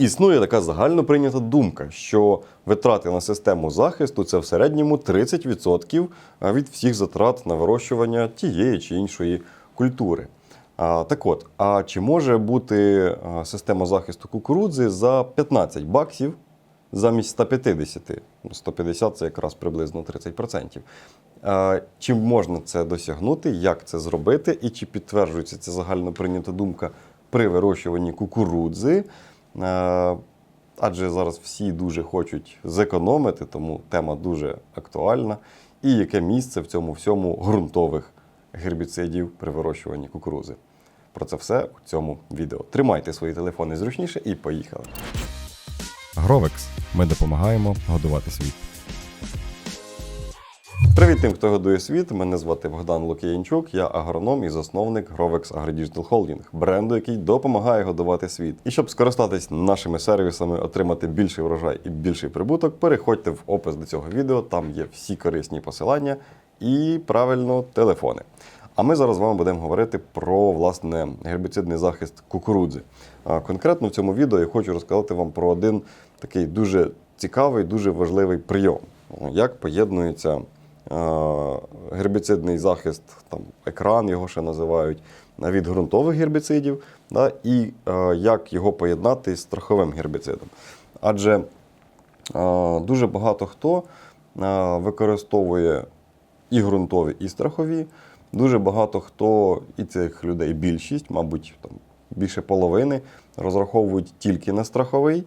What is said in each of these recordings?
Існує така загально прийнята думка, що витрати на систему захисту це в середньому 30% від всіх затрат на вирощування тієї чи іншої культури. Так от, а чи може бути система захисту кукурудзи за 15 баксів замість 150? Ну, 150 це якраз приблизно 30%. А, Чи можна це досягнути, як це зробити, і чи підтверджується ця загально прийнята думка при вирощуванні кукурудзи? Е, Адже зараз всі дуже хочуть зекономити, тому тема дуже актуальна. І яке місце в цьому всьому ґрунтових гербіцидів при вирощуванні кукурузи? Про це все у цьому відео. Тримайте свої телефони зручніше і поїхали. Гровекс. Ми допомагаємо годувати світ. Привіт тим, хто годує світ. Мене звати Богдан Лук'янчук, я агроном і засновник Grovex AgriDigital Holding, бренду, який допомагає годувати світ. І щоб скористатись нашими сервісами, отримати більший врожай і більший прибуток, переходьте в опис до цього відео. Там є всі корисні посилання і правильно телефони. А ми зараз з вами будемо говорити про власне гербіцидний захист кукурудзи. Конкретно в цьому відео я хочу розказати вам про один такий дуже цікавий, дуже важливий прийом, як поєднується гербіцидний захист, там екран його ще називають від ґрунтових гербіцидів, да, і е, як його поєднати з страховим гербіцидом. Адже е, дуже багато хто е, використовує і ґрунтові, і страхові. Дуже багато хто, і цих людей більшість, мабуть, там більше половини, розраховують тільки на страховий.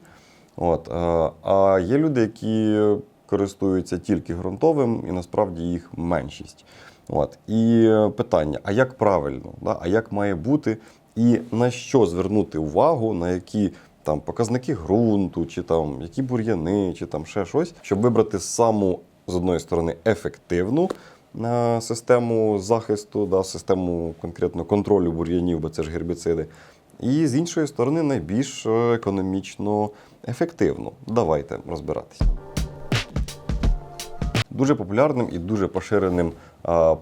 От, е, а є люди, які користуються тільки ґрунтовим, і насправді їх меншість. От. І е, питання: а як правильно, да? а як має бути, і на що звернути увагу, на які там показники ґрунту, чи там які бур'яни, чи там ще щось, щоб вибрати саму з одної сторони ефективну на систему захисту, да, систему конкретно контролю бур'янів, бо це ж гербіциди. І з іншої сторони, найбільш е, економічно ефективну. Давайте розбиратись. Дуже популярним і дуже поширеним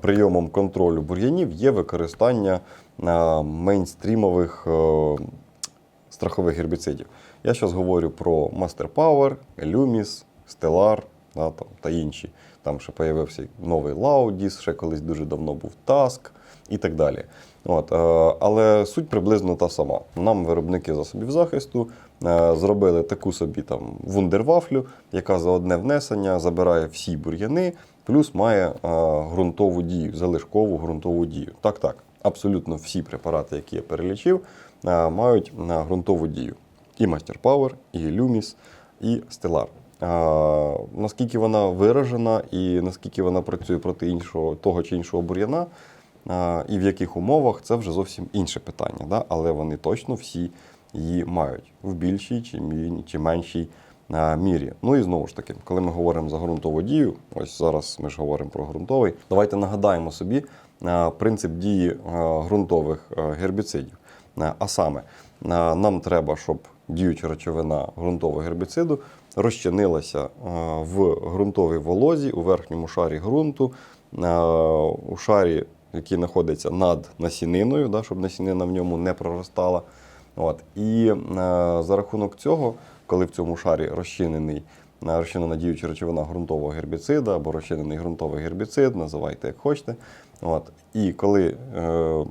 прийомом контролю бур'янів є використання мейнстрімових е, страхових гербіцидів. Я зараз говорю про Master Power, Lumis, Stellar да, та інші. Там ще появився новий Laudis, ще колись дуже давно був Task і так далі. От, е, але суть приблизно та сама. Нам виробники засобів захисту зробили таку собі там вундервафлю, яка за одне внесення забирає всі бур'яни, плюс має е, ґрунтову дію, залишкову ґрунтову дію. Так, так, абсолютно всі препарати, які я перелічив, е, мають е, ґрунтову дію. І Master Power, і Lumis, і Stellar. А, наскільки вона виражена і наскільки вона працює проти іншого того чи іншого бур'яна, і в яких умовах, це вже зовсім інше питання. Да? Але вони точно всі її мають в більшій чи, чи меншій мірі. Ну і знову ж таки, коли ми говоримо за ґрунтову дію, ось зараз ми ж говоримо про ґрунтовий, давайте нагадаємо собі принцип дії ґрунтових гербіцидів. А, саме, нам треба, щоб діюча речовина ґрунтового гербіциду розчинилася в ґрунтовій волозі у верхньому шарі ґрунту, у шарі, який знаходиться над насіниною, щоб насінина в ньому не проростала. От. І е, за рахунок цього, коли в цьому шарі розчинений е, розчинена діюча речовина ґрунтового гербіцида або розчинений ґрунтовий гербіцид, називайте як хочете. От. І коли е,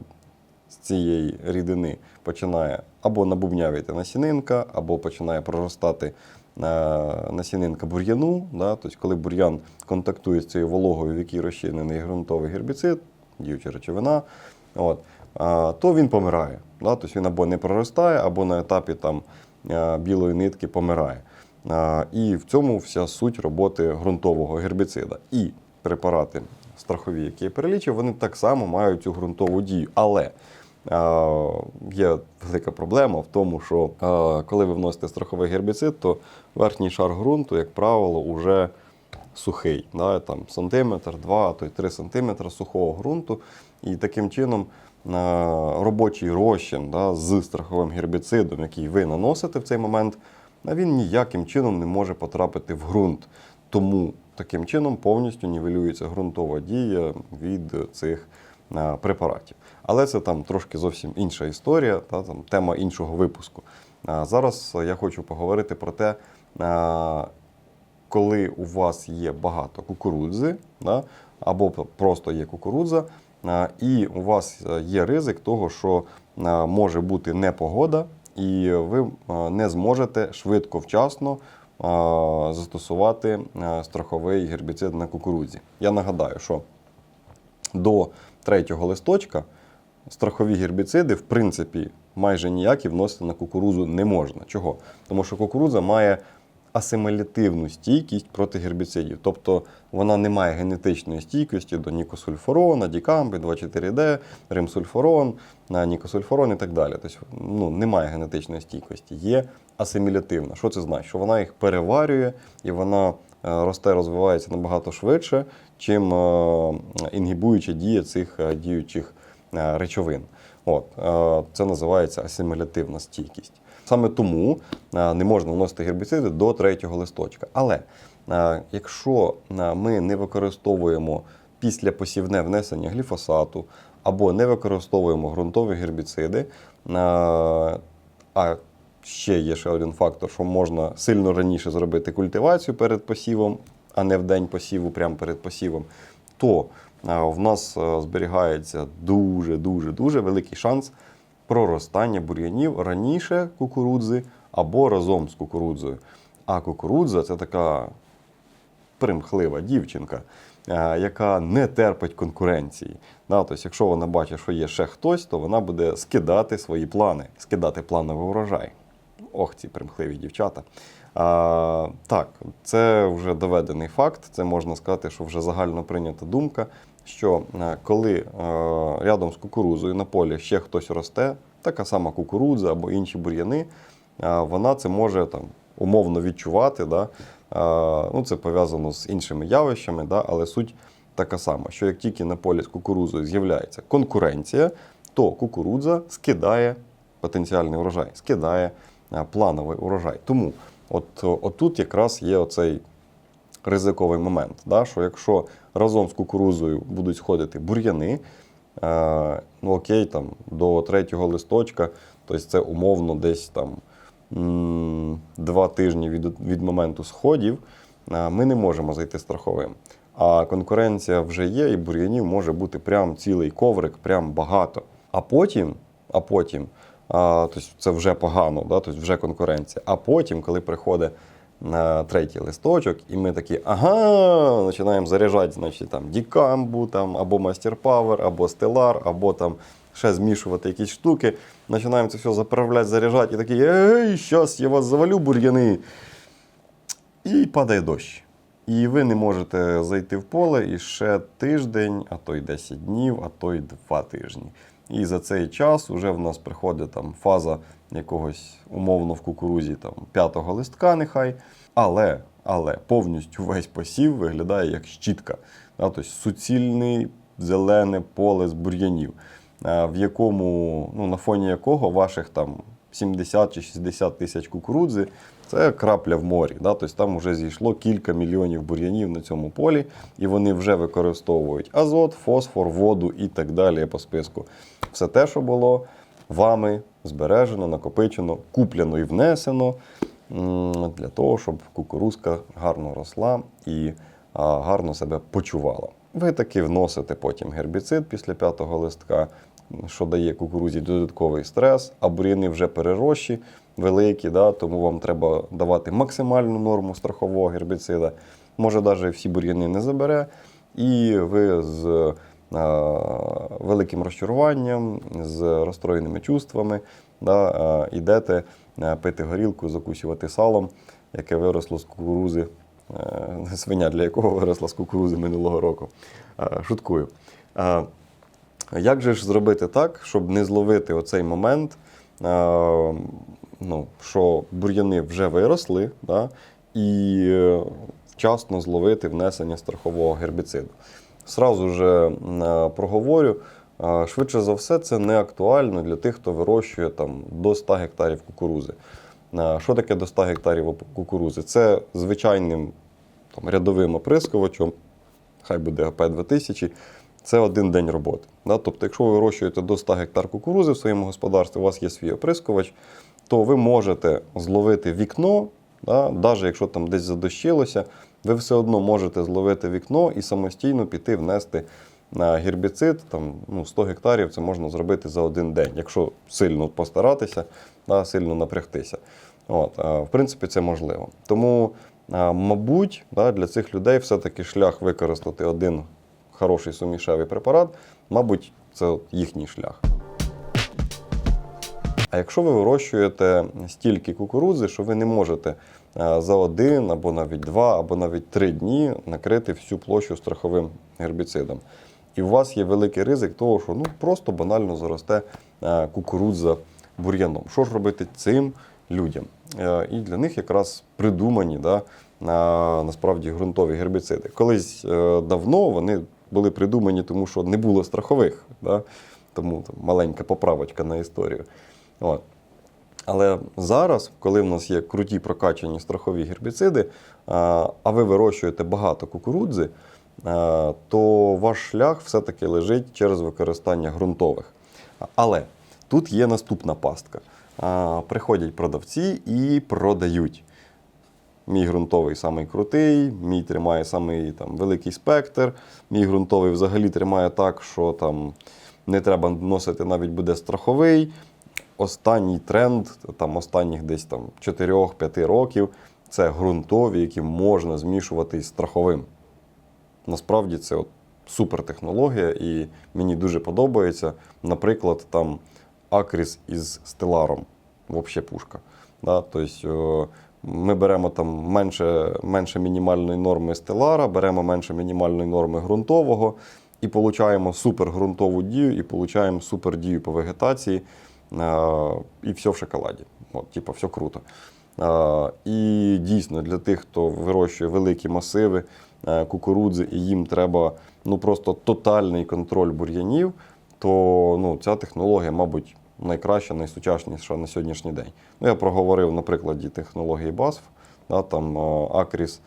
з цієї рідини починає або набубнявити насінинка, або починає проростати е, насінинка бур'яну. Да? Тобто, коли бур'ян контактує з цією вологою, в якій розчинений ґрунтовий гербіцид, діюча речовина, от, то він помирає. Да? Тобто він або не проростає, або на етапі там, е, білої нитки помирає. І в цьому вся суть роботи ґрунтового гербіцида. І препарати страхові, які я перелічив, вони так само мають цю ґрунтову дію. Але є велика проблема в тому, що коли ви вносите страховий гербіцид, то верхній шар ґрунту, як правило, вже сухий. Да? Там сантиметр, два, то й три сантиметри сухого ґрунту. І таким чином робочий розчин да, з страховим гербіцидом, який ви наносите в цей момент, він ніяким чином не може потрапити в ґрунт. Тому таким чином повністю нівелюється ґрунтова дія від цих е, препаратів. Але це там трошки зовсім інша історія, та, там, тема іншого випуску. Зараз я хочу поговорити про те, коли у вас є багато кукурудзи, да, або просто є кукурудза, і у вас е, є ризик того, що може бути непогода, і ви не зможете швидко, вчасно застосувати страховий гербіцид на кукурудзі. Я нагадаю, що до третього листочка страхові гербіциди, в принципі, майже ніякі вносити на кукурудзу не можна. Чого? Тому що кукурудза має асимілятивну стійкість проти гербіцидів. Тобто вона не має генетичної стійкості до нікосульфорона, дікамби, 2,4-D, римсульфорон, нікосульфорон і так далі. Тобто ну, немає генетичної стійкості. Є асимілятивна. Що це значить? Що вона їх переварює і вона е, росте, розвивається набагато швидше, чим е, інгібуюча дія цих е, діючих речовин. От, це називається асимілятивна стійкість. Саме тому е, не можна вносити гербіциди до третього листочка. Але е, якщо е, ми не використовуємо після посівне внесення гліфосату або не використовуємо ґрунтові гербіциди, а ще є ще один фактор, що можна сильно раніше зробити культивацію перед посівом, а не в день посіву, прямо перед посівом, то в нас зберігається дуже дуже дуже великий шанс проростання бур'янів раніше кукурудзи або разом з кукурудзою. А кукурудза це така примхлива дівчинка, е, яка не терпить конкуренції. Тобто, якщо вона бачить, що є ще хтось, то вона буде скидати свої плани, скидати плановий урожай. Ох, ці примхливі дівчата. А, так, це вже доведений факт. Це можна сказати, що вже загально прийнята думка, що е, коли е, рядом з кукурудзою на полі ще хтось росте, така сама кукурудза або інші бур'яни, е, вона це може там умовно відчувати. Да? Ну, це пов'язано з іншими явищами, да? але суть така сама, що як тільки на полі з кукурудзою з'являється конкуренція, то кукурудза скидає потенціальний урожай, скидає плановий урожай. Тому от, отут якраз є оцей ризиковий момент, да, що якщо разом з кукурузою будуть сходити бур'яни, е, ну окей, там, до третього листочка, тобто це умовно десь там два тижні від, від моменту сходів, е, ми не можемо зайти страховим. А конкуренція вже є, і бур'янів може бути прям цілий коврик, прям багато. А потім, а потім, а, тобто це вже погано, да, тобто вже конкуренція. А потім, коли приходить на третій листочок, і ми такі, ага, починаємо заряджати, значить, там Дікамбу, там, або Мастер Power, або Stellar, або там ще змішувати якісь штуки. Починаємо це все заправляти, заряджати, і такі, ей, щас я вас завалю, бур'яни. І падає дощ. І ви не можете зайти в поле і ще тиждень, а то й 10 днів, а то й 2 тижні. І за цей час вже в нас приходить там фаза якогось умовно в кукурузі там, п'ятого листка, нехай. Але, але повністю весь посів виглядає як щітка. Тобто суцільне зелене поле з бур'янів, е, в якому, ну, на фоні якого ваших там 70 чи 60 тисяч кукурудзи це крапля в морі. Да? Тобто там вже зійшло кілька мільйонів бур'янів на цьому полі, і вони вже використовують азот, фосфор, воду і так далі по списку. Все те, що було вами збережено, накопичено, куплено і внесено для того, щоб кукурузка гарно росла і гарно себе почувала. Ви таки вносите потім гербіцид після п'ятого листка, що дає кукурузі додатковий стрес, а бур'яни вже перерощі великі, да, тому вам треба давати максимальну норму страхового гербіцида. Може, навіть всі бур'яни не забере, і ви з е, великим розчаруванням, з розстроєними чувствами да, е, йдете е, пити горілку, закусювати салом, яке виросло з кукурузи, свиня для якого виросла з кукурузи минулого року. Шуткую. Як же ж зробити так, щоб не зловити оцей момент, ну, що бур'яни вже виросли, да, і е, вчасно зловити внесення страхового гербіциду? Сразу же е, проговорю, швидше за все, це не актуально для тих, хто вирощує там, до 100 гектарів кукурузи. Що таке до 100 гектарів кукурузи? Це звичайним там, рядовим оприскувачем, хай буде АП 2000, це один день роботи. Тобто, якщо ви вирощуєте до 100 гектар кукурузи в своєму господарстві, у вас є свій оприскувач, то ви можете зловити вікно, навіть якщо там десь задощилося, ви все одно можете зловити вікно і самостійно піти внести на гербіцид. Там, ну, 100 гектарів це можна зробити за один день, якщо сильно постаратися, сильно напрягтися. От, в принципі, це можливо. Тому, мабуть, для цих людей все-таки шлях використати один хороший сумішевий препарат, мабуть, це їхній шлях. А якщо ви вирощуєте стільки кукурудзи, що ви не можете е, за один або навіть два, або навіть три дні накрити всю площу страховим гербіцидом. І у вас є великий ризик того, що ну просто банально заросте е, кукурудза бур'яном. Що ж робити цим людям? Е, І для них якраз придумані да, насправді ґрунтові гербіциди. Колись давно вони були придумані, тому що не було страхових. Да? Тому там, маленька поправочка на історію. От. Але зараз, коли в нас є круті прокачані страхові гербіциди, а ви вирощуєте багато кукурудзи, то ваш шлях все-таки лежить через використання ґрунтових. Але тут є наступна пастка. Приходять продавці і продають. Мій ґрунтовий самий крутий, мій тримає самий там, великий спектр, мій ґрунтовий взагалі тримає так, що там не треба вносити навіть буде страховий. Останній тренд там, останніх десь там 4-5 років це ґрунтові, які можна змішувати із страховим. Насправді це от супертехнологія, і мені дуже подобається. Наприклад, там акріс із стеларом. Взагалі пушка. Да? Тобто, ми беремо там менше, менше мінімальної норми стелара, беремо менше мінімальної норми ґрунтового і получаємо супергрунтову дію, і получаємо супердію по вегетації. е, І все в шоколаді. От, типу, все круто. Е, І дійсно для тих, хто вирощує великі масиви е, кукурудзи, і їм треба ну, просто тотальний контроль бур'янів, то ну, ця технологія, мабуть, найкраща, найсучасніша на сьогоднішній день. Ну, я проговорив на прикладі технології BASF, да, там е, Акріс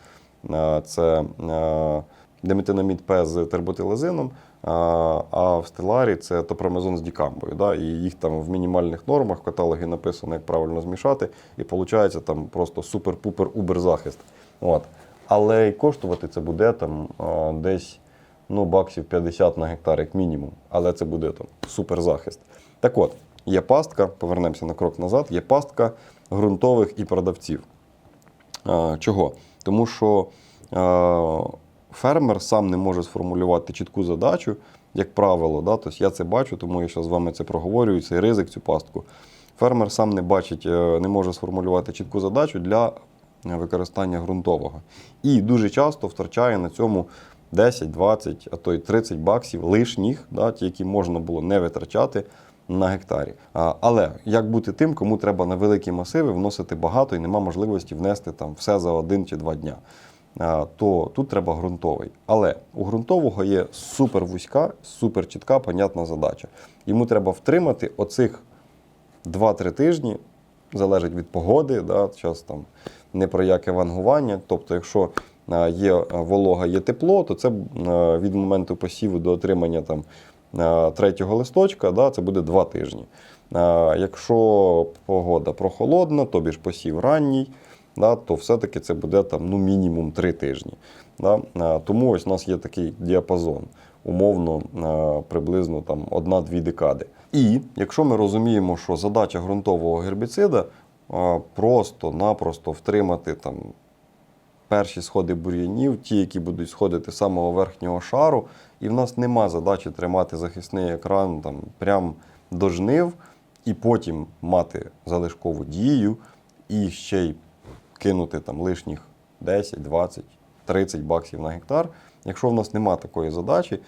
е, це е, диметинамід П з терботилазином, а в стеларі це топромезон з дікамбою. Да, і їх там в мінімальних нормах в каталогі написано, як правильно змішати, і виходить там просто супер-пупер-убер захист. От. Але й коштувати це буде там десь ну, баксів 50 на гектар, як мінімум. Але це буде там суперзахист. Так от, є пастка, повернемося на крок назад, є пастка ґрунтових і продавців. Чого? Тому що фермер сам не може сформулювати чітку задачу, як правило. Да? Тобто я це бачу, тому я зараз з вами це проговорюю, цей ризик, цю пастку. Фермер сам не бачить, е, не може сформулювати чітку задачу для використання ґрунтового. І дуже часто втрачає на цьому 10, 20, а то й 30 баксів лишніх, да, ті, які можна було не витрачати на гектарі. Але як бути тим, кому треба на великі масиви вносити багато і нема можливості внести там все за один чи два дня? То тут треба ґрунтовий. Але у ґрунтового є супер вузька, супер чітка, понятна задача. Йому треба втримати оцих 2-3 тижні, залежить від погоди, да, час там не про яке вангування. Тобто, якщо є волога, є тепло, то це від моменту посіву до отримання там, третього листочка, да, це буде 2 тижні. Е, Якщо погода прохолодна, тобі ж посів ранній, да, то все-таки це буде там, ну, мінімум 3 тижні. Да. Е, Тому ось у нас є такий діапазон умовно е, приблизно там 1-2 декади. І якщо ми розуміємо, що задача ґрунтового гербіцида е, просто-напросто втримати там перші сходи бур'янів, ті, які будуть сходити з самого верхнього шару, і в нас нема задачі тримати захисний екран там прям до жнив, і потім мати залишкову дію, і ще й кинути там лишніх 10, 20, 30 баксів на гектар. Якщо в нас нема такої задачі, е,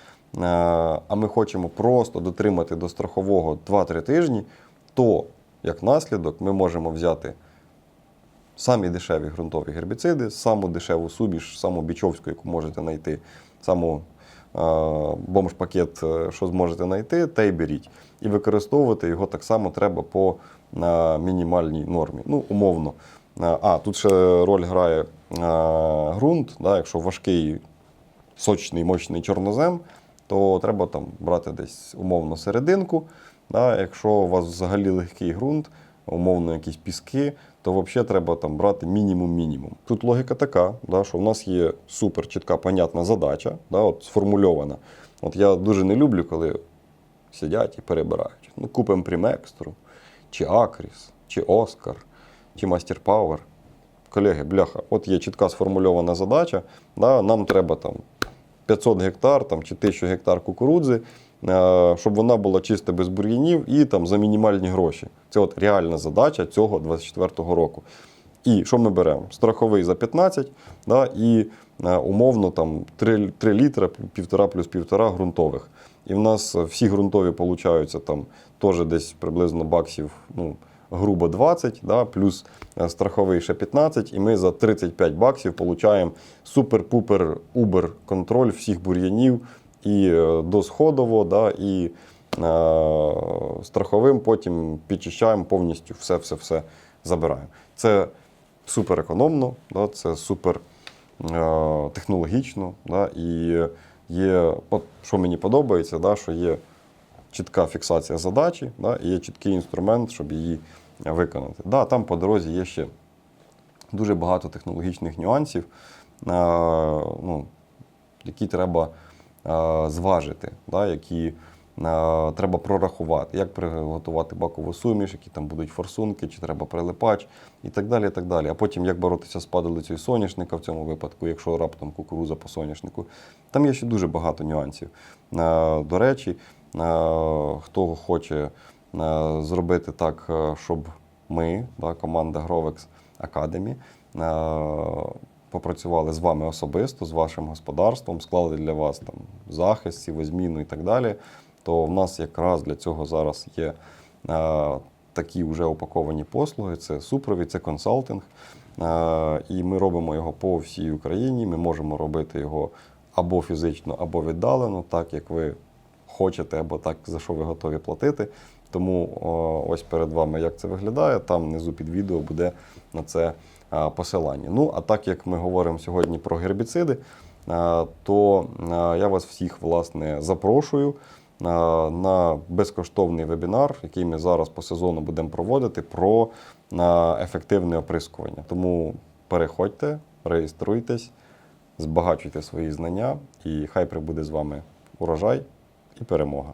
а ми хочемо просто дотримати до страхового 2-3 тижні, то як наслідок ми можемо взяти самі дешеві ґрунтові гербіциди, саму дешеву субіш, саму бічовську, яку можете знайти, саму бомж-пакет, е, що зможете знайти, те й беріть. І використовувати його так само треба по мінімальній нормі. Ну, умовно. Е, А, тут ще роль грає е, ґрунт, да, якщо важкий, сочний, мощний чорнозем, то треба там брати десь умовно серединку. Да, якщо у вас взагалі легкий ґрунт, умовно якісь піски, то взагалі треба там брати мінімум-мінімум. Тут логіка така, да, що в нас є супер чітка, понятна задача, да, от, сформульована. От я дуже не люблю, коли сидять і перебирають. Ну, купимо Примекстру, чи Акріс, чи Оскар, чи Мастер Пауер. Колеги, бляха, от є чітка сформульована задача. Да, нам треба там 500 гектар там, чи 1000 гектар кукурудзи, щоб вона була чиста без бур'янів і там за мінімальні гроші. Це от реальна задача цього 24-го року. І що ми беремо? Страховий за 15, да, і е, умовно там 3, 3 літра, півтора плюс півтора ґрунтових. І в нас е, всі ґрунтові получаються там теж десь приблизно баксів, ну, грубо 20, да, плюс е, страховий ще 15, і ми за 35 баксів получаємо супер-пупер убер контроль всіх бур'янів і е, досходово, да, і е, страховим потім підчищаємо повністю все-все-все забираємо. Це супер економно, да, це супер е, технологічно. Да, і є, от, що мені подобається, да, що є чітка фіксація задачі, да, і є чіткий інструмент, щоб її виконати. Да, там по дорозі є ще дуже багато технологічних нюансів, е, ну, які треба зважити, да, які е, треба прорахувати, як приготувати бакову суміш, які там будуть форсунки, чи треба прилипач і так далі. і так далі. А потім як боротися з падалицею соняшника в цьому випадку, якщо раптом кукуруза по соняшнику. Там є ще дуже багато нюансів. Е, До речі, е, хто хоче е, зробити так, е, щоб ми, да, команда Grovex Academy, е, попрацювали з вами особисто, з вашим господарством, склали для вас там захист, сівозміну і так далі, то в нас якраз для цього зараз є е, такі вже упаковані послуги: це супровід, це консалтинг. Е, і ми робимо його по всій Україні. Ми можемо робити його або фізично, або віддалено, так як ви хочете, або так, за що ви готові платити. Тому ось перед вами як це виглядає. Там внизу під відео буде на це посилання. Ну, а так як ми говоримо сьогодні про гербіциди, то я вас всіх власне запрошую на безкоштовний вебінар, який ми зараз по сезону будемо проводити про ефективне оприскування. Тому переходьте, реєструйтесь, збагачуйте свої знання, і хай прибуде з вами урожай і перемога.